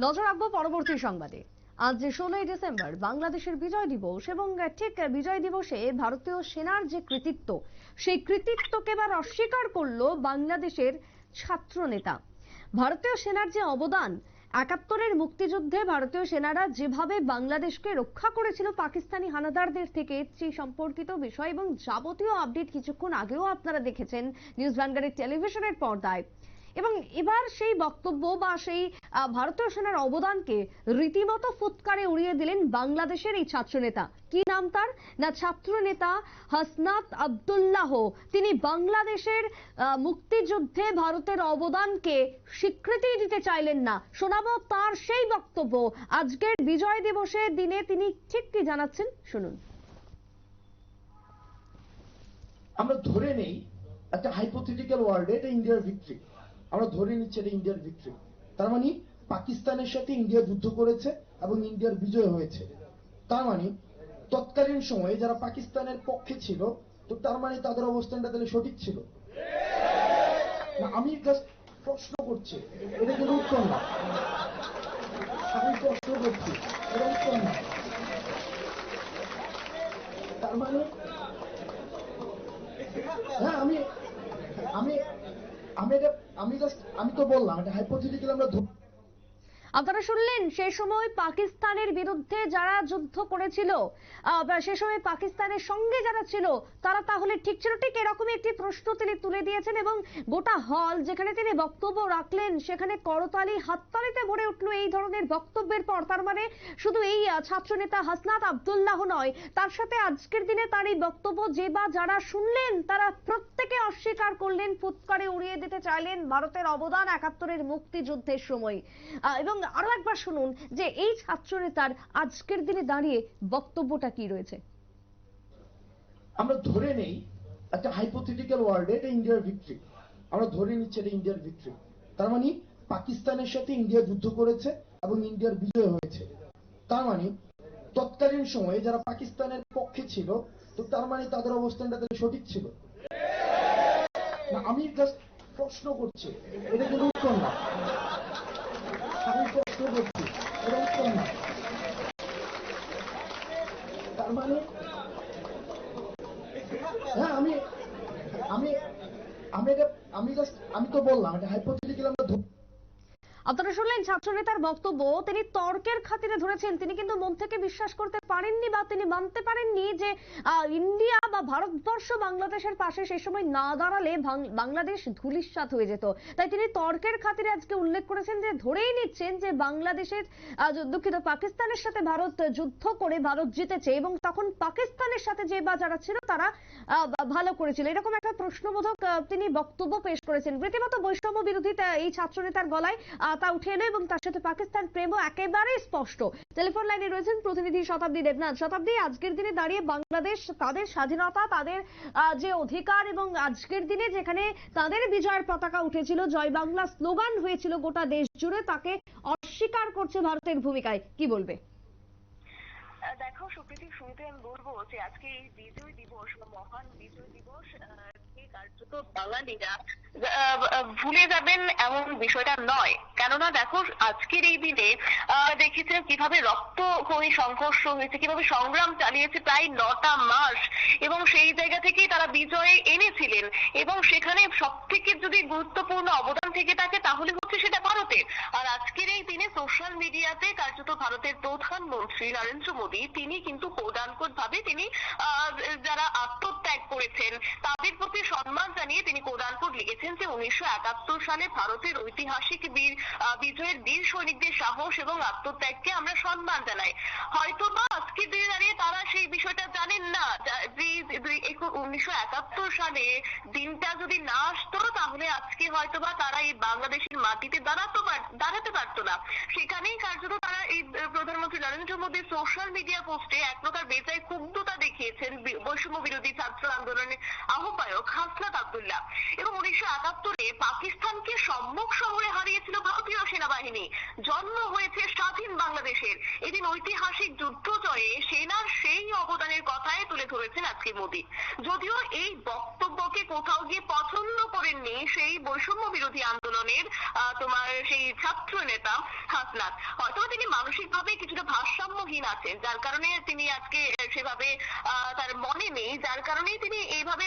নজর রাখব পরবর্তী সংবাদে। আজ যে ষোলোই ডিসেম্বর, বাংলাদেশের বিজয় দিবস এবং ঠিক বিজয় দিবসে ভারতীয় সেনার যে কৃতিত্ব, সেই কৃতিত্বকে এবার অস্বীকার করল বাংলাদেশের ছাত্র নেতা ভারতীয় সেনার যে অবদান, একাত্তরের মুক্তিযুদ্ধে ভারতীয় সেনারা যেভাবে বাংলাদেশকে রক্ষা করেছিল পাকিস্তানি হানাদারদের থেকে, সেই সম্পর্কিত বিষয় এবং যাবতীয় আপডেট কিছুক্ষণ আগেও আপনারা দেখেছেন নিউজ ভ্যানগার্ডের টেলিভিশনের পর্দায়। এবং এবার সেই বক্তব্য বা সেই ভারতীয় সেনার অবদানকে রীতিমতো ফুৎকারে উড়িয়ে দিলেন বাংলাদেশের এই ছাত্রনেতা কি নাম তার? না ছাত্রনেতা হাসনাত আব্দুল্লাহ। তিনি বাংলাদেশের মুক্তিযুদ্ধে ভারতের অবদানকে স্বীকৃতি দিতে চাইলেন না। শোনাবো তার সেই বক্তব্য। আজকের বিজয় দিবসের দিনে তিনি ঠিক কি জানাচ্ছেন? শুনুন। আমরা ধরে নেই একটা হাইপোথেটিক্যাল ওয়ার্ল্ডে এটা ইন্ডিয়ার ভিক্টরি আমরা ধরে নিচ্ছি এটা ইন্ডিয়ার ভিক্টরি তার মানে পাকিস্তানের সাথে ইন্ডিয়া যুদ্ধ করেছে এবং ইন্ডিয়ার বিজয় হয়েছে। তার মানে তৎকালীন সময়ে যারা পাকিস্তানের পক্ষে ছিল, তো তার মানে তাদের অবস্থানটা তাহলে সঠিক ছিল? না, আমি প্রশ্ন করছি। এটা কিন্তু উত্তর না। আমি প্রশ্ন করছি, এটা উত্তর না। তার মানে হ্যাঁ আমি আমি আমি এটা আমি জাস্ট আমি তো বললাম এটা হাইপোথেটিক্যাল আমরা আপনারা শুনলেন সে সময় পাকিস্তানের বিরুদ্ধে যারা যুদ্ধ করেছিল সে সময় পাকিস্তানের সঙ্গে যারা ছিল তারা তাহলে ঠিক ছিল? ঠিক এরকমই একটি প্রশ্ন তিনি তুলে দিয়েছেন এবং গোটা হল যেখানে তিনি বক্তব্য রাখলেন সেখানে করতালি হাততালিতে ভরে উঠল এই ধরনের বক্তব্যের পর। তার মানে শুধু এই আহ, ছাত্রনেতা হাসনাত আবদুল্লাহ নয় তার সাথে আজকের দিনে তার এই বক্তব্য যে বা যারা শুনলেন তারা প্রত্যেকে অস্বীকার করলেন ফুৎকারে উড়িয়ে দিতে চাইলেন ভারতের অবদান একাত্তরের মুক্তিযুদ্ধের সময়। এবং আরও একবার শুনুন যে এই ছাত্রনেতার আজকের দিনে দাঁড়িয়ে বক্তব্যটা কি রয়েছে? আমরা ধরে নেই একটা হাইপোথেটিক্যাল ওয়ার্ল্ডে এটা ইন্ডিয়ার ভিক্টরি আমরা ধরে নিচ্ছি এটা ইন্ডিয়ার ভিক্টরি তার মানে পাকিস্তানের সাথে ইন্ডিয়া যুদ্ধ করেছে এবং ইন্ডিয়ার বিজয় হয়েছে। তার মানে তৎকালীন সময়ে যারা পাকিস্তানের পক্ষে ছিল, তো তার মানে তাদের অবস্থানটা তাহলে সঠিক ছিল। আমি জাস্ট প্রশ্ন করছি, এটা কিন্তু উত্তর না। আমি তো বললাম এটা হাইপোথেটিক্যাল আমরা আপনারা শুনলেন ছাত্রনেতার বক্তব্য। তিনি তর্কের খাতিরে ধরেছেন। তিনি কিন্তু মন থেকে বিশ্বাস করতে পারেননি বা তিনি মানতে পারেননি যে ইন্ডিয়া বা ভারতবর্ষ বাংলাদেশের পাশে সেই সময় না দাঁড়ালে বাংলাদেশ ধুলিস্বাত হয়ে যেত। তাই তিনি তর্কের খাতিরে আজকে উল্লেখ করেছেন যে, ধরেই নিচ্ছেন যে, বাংলাদেশের দুঃখিত, পাকিস্তানের সাথে ভারত যুদ্ধ করে ভারত জিতেছে এবং তখন পাকিস্তানের সাথে যে বা যারা ছিল তারা ভালো করেছিল। এরকম একটা প্রশ্নবোধক তিনি বক্তব্য পেশ করেছেন। রীতিমতো বৈষম্য বিরোধী এই ছাত্রনেতার গলায় তা উঠে এলো এবং তার সাথে পাকিস্তান প্রেমও একেবারেই স্পষ্ট। টেলিফোন লাইনে রয়েছেন প্রতিনিধি শতাব্দী দেবনাথ। শতাব্দী, আজকের দিনে দাঁড়িয়ে বাংলাদেশ তাদের স্বাধীনতা তাদের যে অধিকার এবং আজকের দিনে যেখানে তাদের বিজয়ের পতাকা উঠেছিল, জয় বাংলা স্লোগান হয়েছিল গোটা দেশ জুড়ে, তাকে অস্বীকার করছে ভারতের ভূমিকায়। কি বলবে? দেখো, সুপ্রীতি, শুরুতে আমি বলব যে আজকে এই বিজয় দিবস বা মহান বিজয় দিবস কার্যত বাঙালিরা ভুলে যাবেন এমন বিষয়টা নয়। কেননা দেখো আজকের এই দিনে আহ, দেখেছেন কীভাবে রক্ত হয়ে সংঘর্ষ হয়েছে কীভাবে সংগ্রাম চালিয়েছে প্রায় নটা মাস এবং সেই জায়গা থেকেই তারা বিজয়ে এনেছিলেন। এবং সেখানে সব থেকে যদি গুরুত্বপূর্ণ অবদান থেকে থাকে তাহলে হচ্ছে সেটা ভারতের আর আজকের এই দিনে সোশ্যাল মিডিয়াতে কার্যত ভারতের প্রধানমন্ত্রী নরেন্দ্র মোদী, তিনি কিন্তু কোদানকোট ভাবে তিনি যারা আত্মত্যাগ করেছেন, তাদের প্রতি সম্মান জানিয়ে তিনি কোদানকোট লিখেছেন যে উনিশশো একাত্তর সালে ভারতের ঐতিহাসিক বীর বিজয়ের বীর সৈনিকদের সাহস এবং আত্মত্যাগকে আমরা সম্মান জানাই। হয়তো বা আজকের দিনে দাঁড়িয়ে তারা সেই বিষয়টা জানেন না। যা- উনিশশো একাত্তর সালে দিনটা যদি না আসতো, তাহলে আজকে হয়তো বা তারা এই বাংলাদেশের মাটিতে দাঁড়াতো দাঁড়াতে পারতো না। সেখানেই কার্যত তারা এই প্রধানমন্ত্রী নরেন্দ্র মোদীর সোশ্যাল মিডিয়া পোস্টে এক প্রকার বেজায় ক্ষুব্ধতা দেখিয়েছেন বৈষম্য বিরোধী ছাত্র আন্দোলনের আহ্বায়ক হাসনাত আব্দুল্লাহ। এবং উনিশশো একাত্তরে পাকিস্তানকে সম্মুখ শহরে হারিয়েছিল ভারতীয় সেনাবাহিনী। জন্ম হয়েছে স্বাধীন বাংলাদেশের। এদিন ঐতিহাসিক যুদ্ধ জয়ে সেনার সেই অবদানের কথাই তুলে ধরেছেন আজকে মোদী। যদিও এই বক্তব্যকে কোথাও গিয়ে পছন্দ করেননি সেই বৈষম্য বিরোধী আন্দোলনের তোমার সেই ছাত্র নেতা হাসনাত। হয়তো তিনি মানসিকভাবে কিছুটা ভারসাম্যহীন আছেন, যার কারণে তিনি আজকে সেভাবে তার মনে নেই, যার কারণেই তিনি এইভাবে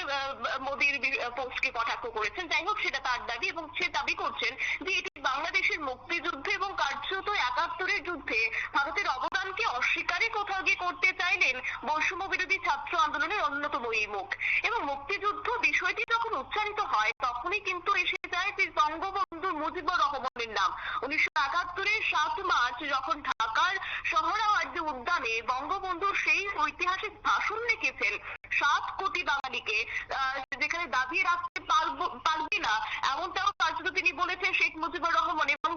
মোদীর পোস্টকে কটাক্ষ করেছেন। যাই হোক, সেটা তার দাবি এবং সে দাবি করছেন যে এটি বাংলাদেশের মুক্তিযুদ্ধ এবং কার্যত একাত্তরের যুদ্ধে ভারতের অবদানকে অস্বীকারই কোথাও গিয়ে করতে চাইলেন বৈষম্য বিরোধী ছাত্র আন্দোলনের অন্যতম এই মুখ। এবং মুক্তিযুদ্ধ বিষয়টি যখন উচ্চারিত হয়, তখনই কিন্তু এসে যায় যে বঙ্গবন্ধু মুজিবুর রহমানের নাম। উনিশশো একাত্তরের সাত মার্চ যখন ঢাকার সোহরাওয়ার্দী উদ্যানে বঙ্গবন্ধু সেই ঐতিহাসিক ভাষণ লিখেছেন, সাত কোটি বাঙালিকে যেখানে দাবিয়ে রাখতে পারব না, এমনটাও কার্যত তিনি বলেছেন শেখ মুজিবুর রহমান এবং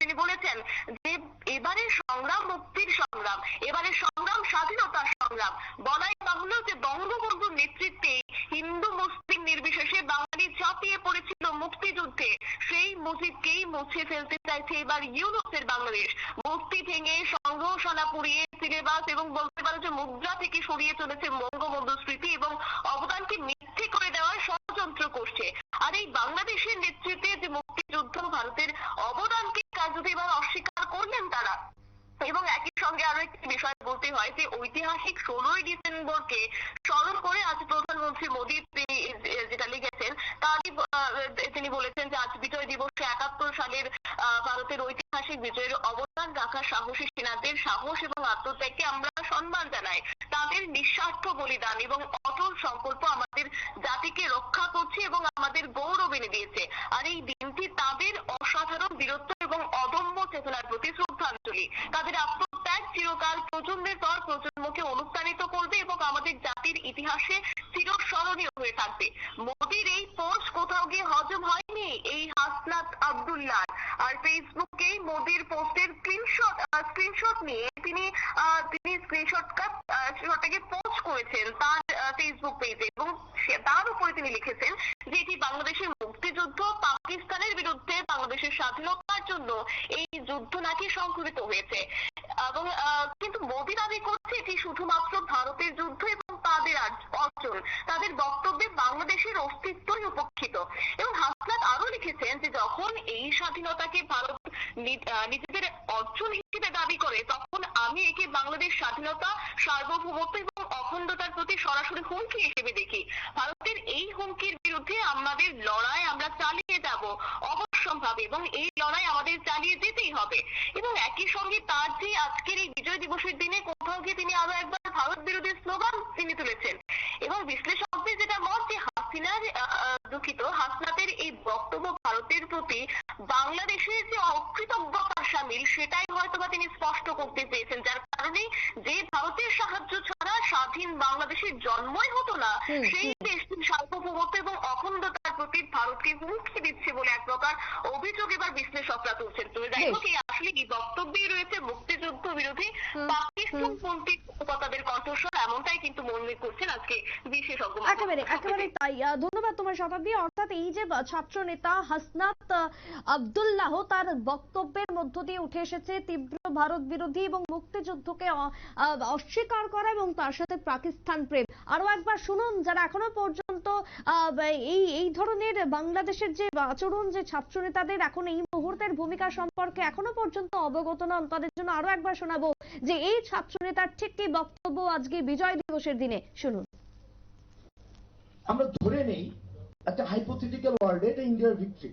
তিনি বলেছেন যে এবারের সংগ্রাম মুক্তির সংগ্রাম এবারের সংগ্রাম স্বাধীনতার সংগ্রাম। বলাই বাহুল্য যে বঙ্গবন্ধুর নেতৃত্বে হিন্দু মুসলিম নির্বিশেষে বাঙালি ঝাঁপিয়ে পড়েছিল মুক্তিযুদ্ধে। সেই মুজিবকেই মুছে ফেলতে চাইছে এবার ইউনুসের বাংলাদেশ। মুক্তি ভেঙে সংঘর্ষণা পুড়িয়ে সিলেবাস এবং বলতে পারো যে মুদ্রা থেকে সরিয়ে চলেছে বঙ্গবন্ধু স্মৃতি এবং অবদানকে মিথ্যে করে দেওয়ার ষড়যন্ত্র করছে। আর এই বাংলাদেশের নেতৃত্বে যে মুক্তিযুদ্ধ ভারতের অবদানকে কার্যত এবার অস্বীকার করলেন তারা। এবং একই সঙ্গে আরও একটি বিষয় বলতে হয় যে ঐতিহাসিক ষোলোই ডিসেম্বরকে স্মরণ করে আজ প্রধানমন্ত্রী মোদী তিনি যেটা লিখেছেন তারই আহ, তিনি বলেছেন যে আজ বিজয় দিবসে একাত্তর সালের আহ, ভারতের ঐতিহাসিক বিজয়ের অবদান রাখা সাহসী সেনাদের সাহস এবং আত্মত্যাগকে আমরা সম্মান জানাই তাদের নিঃস্বার্থ বলিদান এবং অটল সংকল্প আমাদের জাতিকে রক্ষা করছে এবং আমাদের গৌরব এনে দিয়েছে আর এই দিনটি তাদের অসাধারণ বীরত্ব এবং অদম্য চেতনার প্রতি শ্রদ্ধাঞ্জলি। তাদের আত্মত্যাগ চিরকাল প্রজন্মের পর প্রজন্মকে অনুপ্রাণিত করবে এবং আমাদের জাতির ইতিহাসে চিরস্মরণীয় হয়ে থাকবে। মোদির এই পোস্ট কোথাও গিয়ে হজম হয়নি? এই হাসনাত আব্দুল্লাহ। আর ফেসবুকে মোদির পোস্টের স্ক্রিনশট স্ক্রিনশট নিয়ে তিনি তিনি স্ক্রিনশটটা শটটাকে পোস্ট করেছেন তার ফেসবুক পেজে এবং তার উপরে তিনি লিখেছেন যে এটি বাংলাদেশের মুক্তিযুদ্ধ, পাকিস্তানের বিরুদ্ধে বাংলাদেশের স্বাধীনতার জন্য এই যুদ্ধ নাকি সংঘটিত হয়েছে। এবং কিন্তু মোদি দাবি করছে এটি শুধুমাত্র ভারতের যুদ্ধ তাদের অর্জন। তাদের বক্তব্যে বাংলাদেশের অস্তিত্বই উপেক্ষিত। এবং হাসনাত আরও লিখেছেন যে, যখন এই স্বাধীনতাকে ভারত নিজেদের অর্জন হিসেবে দাবি করে, তখন আমি একে বাংলাদেশ স্বাধীনতা, সার্বভৌমত্ব এবং অখণ্ডতার প্রতি সরাসরি হুমকি হিসেবে দেখি। ভারতের এই হুমকির বিরুদ্ধে আমাদের লড়াই আমরা চালিয়ে যাব অবশ্যম্ভাবে এবং এই লড়াই আমাদের চালিয়ে যেতেই হবে। এবং একই সঙ্গে তার যে আজকের এই বিজয় দিবসের দিনে কোথাও গিয়ে তিনি আরও একবার ভারত বিরোধী স্লোগান তিনি তুলেছেন। এবং বিশ্লেষকদের যেটা মত যে হাসিনার দুঃখিত হাসনাতের এই বক্তব্য ভারতের প্রতি বাংলাদেশের যে অকৃতজ্ঞতার সামিল সেটাই হয়তোবা তিনি স্পষ্ট করতে চেয়েছেন। যার কারণে যে ভারতের সাহায্য ছাড়া স্বাধীন বাংলাদেশের জন্মই হতো না সেই দেশটির সার্বভৌমত্ব এবং অখণ্ডতার প্রতি ভারতকে হুমকি দিচ্ছে বলে এক প্রকার অভিযোগ এবার বিশ্লেষকরা তুলছেন। তো যাই হোক এই আসলে এই বক্তব্যেই রয়েছে মুক্তিযুদ্ধ বিরোধী হুম, পাকিস্তান কণ্ঠস্বর এমনটাই কিন্তু মনে করছেন আজকে বিশেষজ্ঞ একেবারে একেবারে তাই। ধন্যবাদ তোমার শতাব্দী। অর্থাৎ এই যে ছাত্র নেতা হাসনাত আব্দুল্লাহ তার বক্তব্যের মধ্য দিয়ে উঠে এসেছে তীব্র ভারত বিরোধী এবং মুক্তিযুদ্ধকে অস্বীকার করা এবং তার সাথে পাকিস্তান প্রেম। আরও একবার শুনুন যারা এখনও পর্যন্ত এই এই ধরনের বাংলাদেশের যে আচরণ যে ছাত্র নেতাদের এখন এই মুহূর্তের ভূমিকা সম্পর্কে এখনও পর্যন্ত অবগত নন তাদের জন্য আরও একবার শোনাবো যে এই ছাত্র নেতার ঠিক কি বক্তব্য আজকে বিজয় দিবসের দিনে? শুনুন। আমরা ধরে নেই একটা হাইপোথেটিক্যাল ওয়ার্ল্ডে এটা ইন্ডিয়ার ভিক্টরি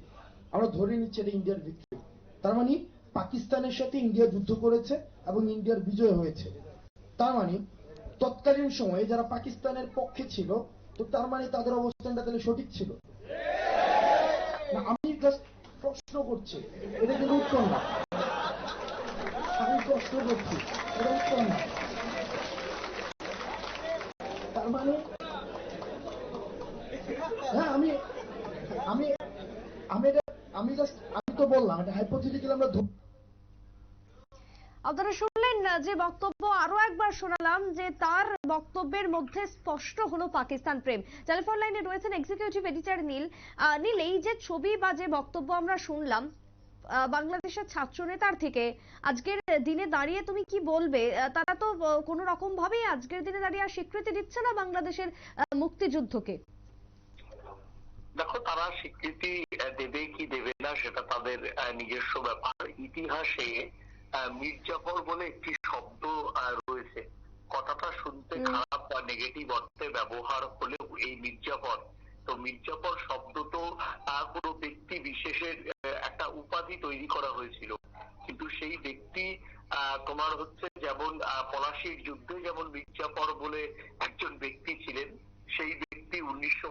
আমরা ধরে নিচ্ছি এটা ইন্ডিয়ার ভিক্টরি তার মানে পাকিস্তানের সাথে ইন্ডিয়া যুদ্ধ করেছে এবং ইন্ডিয়ার বিজয় হয়েছে। তার মানে তৎকালীন সময়ে যারা পাকিস্তানের পক্ষে ছিল, তো তার মানে তাদের অবস্থানটা তাহলে সঠিক ছিল? আমি প্রশ্ন করছি, এটা কিন্তু উত্তর না। মানে হ্যাঁ আপনারা শুনলেন না, যে বক্তব্য আরও একবার শোনালাম, যে তার বক্তব্যের মধ্যে স্পষ্ট হলো পাকিস্তান প্রেম। টেলিফোন লাইনে রয়েছেন এক্সিকিউটিভ এডিটর নীল নীল, এই যে ছবি বা যে বক্তব্য আমরা শুনলাম বাংলাদেশের ছাত্র নেতার থেকে আজকের দিনে দাঁড়িয়ে তুমি কি বলবে? তারা তো কোনো রকম ভাবেই আজকের দিনে দাঁড়িয়ে আর স্বীকৃতি দিচ্ছে না বাংলাদেশের মুক্তিযুদ্ধকে। দেখো তারা স্বীকৃতি দেবে কি দেবে না সেটা তাদের নিজস্ব ব্যাপার। ইতিহাসে মির্জাফর বলে একটি শব্দ রয়েছে। কথাটা শুনতে খারাপ বা নেগেটিভ অর্থে ব্যবহার হলেও এই মির্জাফর তো মির্জাফর শব্দ তো কোনো ব্যক্তি বিশেষের একটা উপাধি তৈরি করা হয়েছিল। কিন্তু সেই ব্যক্তি তোমার হচ্ছে যেমন পলাশির যুদ্ধে যেমন মির্জাফর বলে একজন ব্যক্তি ছিলেন, সেই ব্যক্তি উনিশশো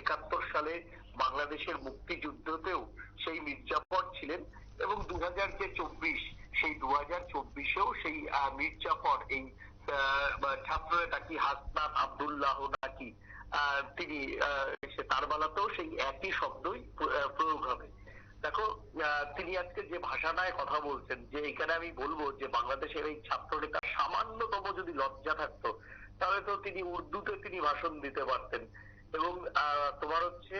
একাত্তর সালে বাংলাদেশের মুক্তিযুদ্ধতেও সেই মির্জাফর ছিলেন এবং দু হাজার যে চব্বিশ, সেই দু হাজার চব্বিশেও সেই মির্জাফর এই ছাত্র নেতা কি হাসনাত আবদুল্লাহ নাকি তিনি তার বেলাতেও সেই একই শব্দই প্রয়োগ হবে। দেখো তিনি আজকে যে ভাষাটায় কথা বলছেন, যে এখানে আমি বলব যে বাংলাদেশের এই ছাত্র নেতা সামান্যতম যদি লজ্জা থাকতো, তাহলে তো তিনি উর্দুতে তিনি ভাষণ দিতে পারতেন। এবং তোমার হচ্ছে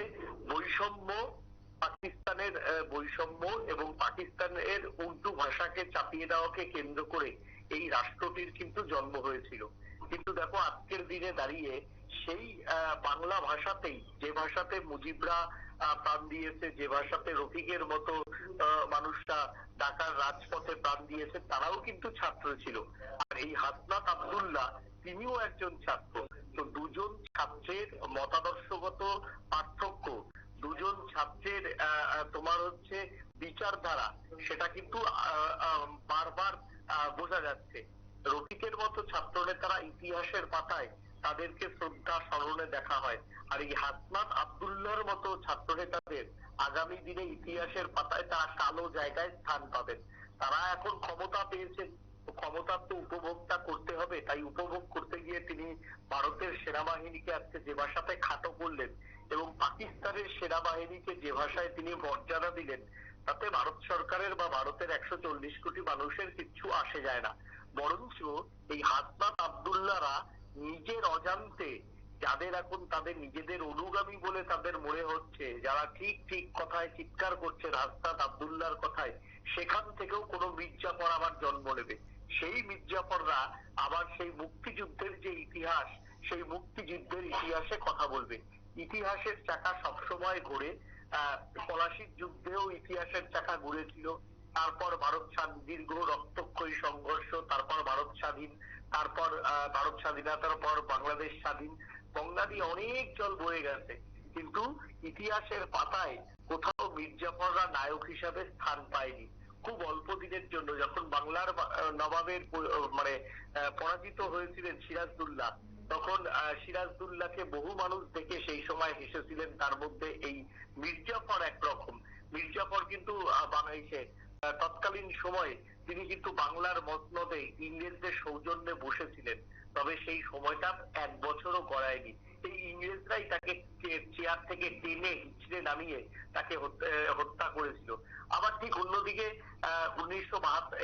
বৈষম্য, পাকিস্তানের বৈষম্য এবং পাকিস্তানের উর্দু ভাষাকে চাপিয়ে দেওয়াকে কেন্দ্র করে এই রাষ্ট্রটির কিন্তু জন্ম হয়েছিল। কিন্তু দেখো, আজকের দিনে দাঁড়িয়ে সেই বাংলা ভাষাতেই, যে ভাষাতে মুজিবরা প্রাণ দিয়েছে, যে ভাষাতে রফিকের মতো মানুষরা ঢাকার রাজপথে প্রাণ দিয়েছে, তারাও কিন্তু ছাত্র ছিল। আর এই হাসনাত আবদুল্লাহ, তিনিও একজন ছাত্র। তো দুজন ছাত্রের মতাদর্শগত পার্থক্য, দুজন ছাত্রের তোমার হচ্ছে বিচারধারা, সেটা কিন্তু বারবার বোঝা যাচ্ছে। রফিকের মতো ছাত্র নেতারা ইতিহাসের পাতায় তাদেরকে শ্রদ্ধা স্মরণে দেখা হয়। আর এই হাসনাত আবদুল্লাহর মতো ছাত্র নেতাদের আগামী দিনে ইতিহাসের পাতায় তারা কালো জায়গায় স্থান পাবেন। তারা এখন ক্ষমতা পেয়েছেন তো ক্ষমতা তো উপভোগটা করতে হবে। তাই উপভোগ করতে গিয়ে তিনি ভারতের সেনাবাহিনীকে আজকে যে ভাষাতে খাটো করলেন এবং পাকিস্তানের সেনাবাহিনীকে যে ভাষায় তিনি মর্যাদা দিলেন, তাতে ভারত সরকারের বা ভারতের একশো চল্লিশ কোটি মানুষের কিচ্ছু আসে যায় না। বরঞ্চ এই হাসনাত আবদুল্লাহরা নিজের অজান্তে, যাদের এখন তাদের নিজেদের অনুগামী বলে তাদের মনে হচ্ছে, যারা ঠিক ঠিক কথায় চিৎকার করছে হাসনাত আবদুল্লাহর কথায়, সেখান থেকেও কোনো মির্জাফর আবার জন্ম নেবে। সেই মির্জাফররা আবার সেই মুক্তিযুদ্ধের যে ইতিহাস, সেই মুক্তিযুদ্ধের ইতিহাসে কথা বলবে। ইতিহাসের চাকা সবসময় ঘুরে পলাশির যুদ্ধেও ইতিহাসের চাকা ঘুরেছিল। তারপর ভারত দীর্ঘ রক্তক্ষয়ী সংঘর্ষ, তারপর ভারত স্বাধীন তারপর ভারত স্বাধীনতার পর বাংলাদেশ স্বাধীন। গঙ্গা দিয়ে অনেক জল বয়ে গেছে। কিন্তু ইতিহাসের পাতায় কোথাও মির্জাফররা নায়ক হিসাবে স্থান পায়নি। খুব অল্প দিনের জন্য যখন বাংলার নবাবের মানে পরাজিত হয়েছিলেন সিরাজদুল্লাহ, তখন সিরাজদুল্লাহকে বহু মানুষ দেখে সেই সময় হেসেছিলেন তার মধ্যে এই মির্জাফর একরকম। মির্জাফর কিন্তু বাংলাদেশে তৎকালীন সময়ে তিনি কিন্তু বাংলার মসনদে ইংরেজদের সৌজন্যে বসেছিলেন, তবে সেই সময়টা এক বছরও গড়ায়নি। এই ইংরেজরাই তাকে চেয়ার থেকে টেনে হিচড়ে নামিয়ে তাকে হত্যা হত্যা করেছিল। আবার ঠিক অন্যদিকে উনিশশো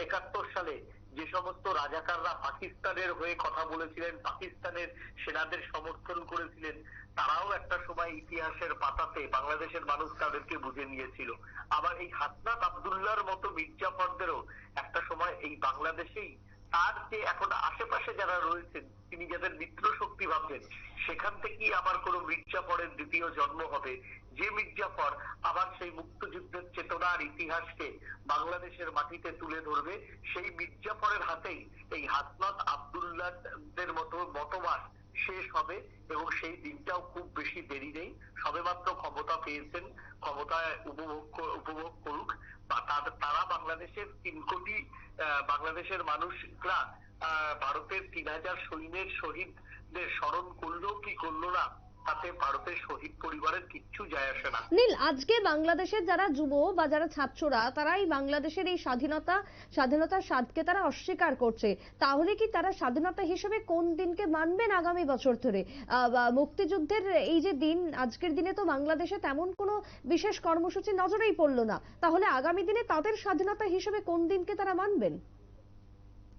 একাত্তর সালে যে সমস্ত রাজাকাররা পাকিস্তানের হয়ে কথা বলেছিলেন, পাকিস্তানের সেনাদের সমর্থন করেছিলেন, তারাও একটা সময় ইতিহাসের পাতাতে বাংলাদেশের মানুষ তাদেরকে বুঝে নিয়েছিল। আবার এই হাসনাত আবদুল্লাহর মতো মির্জাফরদেরও একটা সময় এই বাংলাদেশেই তার যে এখন আশেপাশে যারা রয়েছেন, তিনি যাদের মিত্র শক্তি ভাবছেন, সেখান থেকেই আবার কোনো মির্জাফরের দ্বিতীয় জন্ম হবে। যে মির্জাফর আবার সেই মুক্তিযুদ্ধের চেতনার ইতিহাসকে বাংলাদেশের মাটিতে তুলে ধরবে, সেই মির্জাফরের হাতেই এই হাসনাত আবদুল্লাহদের মতো মতবাদ শেষ হবে এবং সেই দিনটাও খুব বেশি দেরি নেই। সবেমাত্র ক্ষমতা পেয়েছেন, ক্ষমতায় উপভোগ উপভোগ করুক বা তারা বাংলাদেশের তিন কোটি বাংলাদেশের মানুষরা ভারতের তিন হাজার সৈন্যের শহীদদের স্মরণ করল কি করল না? তাতে ভারতের শহীদ পরিবারের কিচ্ছু যায় আসে না। নীল আজকে বাংলাদেশের যারা যুব বা যারা ছাত্ররা তারাই বাংলাদেশের এই স্বাধীনতা স্বাধীনতার স্বাদকে তারা অস্বীকার করছে। তাহলে কি তারা স্বাধীনতা হিসেবে কোন দিনকে মানবেন আগামী বছর ধরে? মুক্তিযুদ্ধের এই যে দিন আজকের দিনে তো বাংলাদেশে তেমন কোনো বিশেষ কর্মসূচি নজরেই পড়ল না। তাহলে আগামী দিনে তাদের স্বাধীনতা হিসেবে কোন দিনকে তারা মানবেন?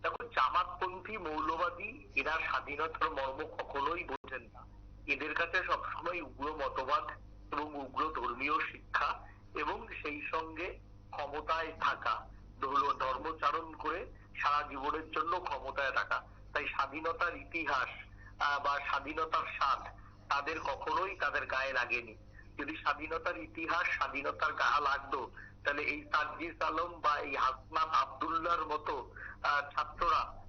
দেখো জামাতপন্থী মৌলবাদী এরা স্বাধীনতার মর্ম কখনোই বোঝেন না। এদের কাছে সবসময় উগ্র মতবাদ এবং উগ্র ধর্মীয় শিক্ষা এবং সেই সঙ্গে ক্ষমতায় থাকা, ধর্ম- ধর্মচারণ করে সারা জীবনের জন্য ক্ষমতায় থাকা। তাই স্বাধীনতার ইতিহাস বা স্বাধীনতার স্বাদ তাদের কখনোই তাদের গায়ে লাগেনি। যদি স্বাধীনতার ইতিহাস স্বাধীনতার গায়ে লাগতো, তাহলে এই সার্জিস আলম বা এই হাসনাত আবদুল্লাহর মতো ছাত্ররা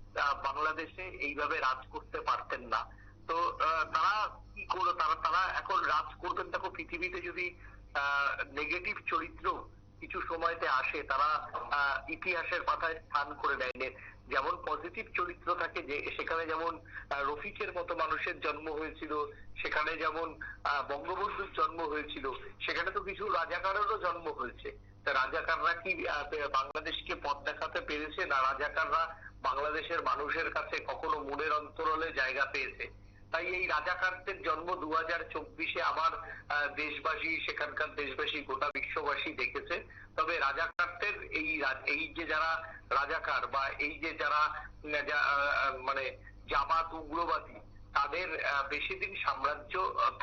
বাংলাদেশে এইভাবে রাজ করতে পারতেন না। তো তারা কি করল তারা তারা এখন রাজ করবেন। দেখো, পৃথিবীতে যদি নেগেটিভ চরিত্র কিছু সময়তে আসে, তারা ইতিহাসের পাতায় স্থান করে নেয় যেমন পজিটিভ চরিত্র থাকে যে, সেখানে যেমন রফিকের মতো মানুষের জন্ম হয়েছিল, সেখানে যেমন বঙ্গবন্ধুর জন্ম হয়েছিল, সেখানে তো কিছু রাজাকারেরও জন্ম হয়েছে। রাজাকাররা কি বাংলাদেশকে পথ দেখাতে পেরেছে? না, রাজাকাররা বাংলাদেশের মানুষের কাছে কখনো মনের অন্তরলে জায়গা পেয়েছে? তাই এই রাজাকারদের জন্ম দু হাজার চব্বিশে আবার দেশবাসী, সেখানকার দেশবাসী, গোটা বিশ্ববাসী দেখেছে। তবে রাজাকারদের এই এই যে যারা রাজাকার বা এই যে যারা মানে জামাত উগ্রবাদী, তাদের বেশি দিন সাম্রাজ্য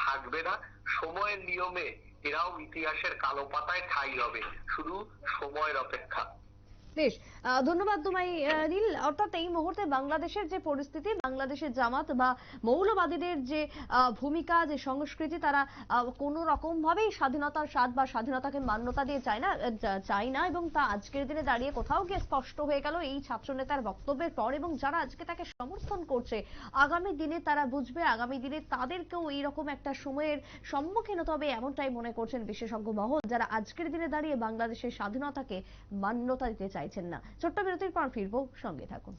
থাকবে না। সময়ের নিয়মে এরাও ইতিহাসের কালো পাতায় ঠাই হবে। শুধু সময়ের অপেক্ষা। বেশ ধন্যবাদ তোমায় নীল। অর্থাৎ এই মুহূর্তে বাংলাদেশের যে পরিস্থিতি, বাংলাদেশের জামাত বা মৌলবাদীদের যে ভূমিকা, যে সংস্কৃতি, তারা কোনো রকম ভাবেই স্বাধীনতার স্বাদ বা স্বাধীনতাকে মান্যতা দিয়ে চায় না চায় না এবং তা আজকের দিনে দাঁড়িয়ে কোথাও গিয়ে স্পষ্ট হয়ে গেল এই ছাত্র নেতার বক্তব্যের পর এবং যারা আজকে তাকে সমর্থন করছে, আগামী দিনে তারা বুঝবে, আগামী দিনে তাদেরকেও এইরকম একটা সময়ের সম্মুখীন হতে হবে এমনটাই মনে করছেন বিশেষজ্ঞ মহল, যারা আজকের দিনে দাঁড়িয়ে বাংলাদেশের স্বাধীনতাকে মান্যতা দিতে চাইছেন না। ছোট্ট বিরতির পর ফিরবো সঙ্গে থাকুন।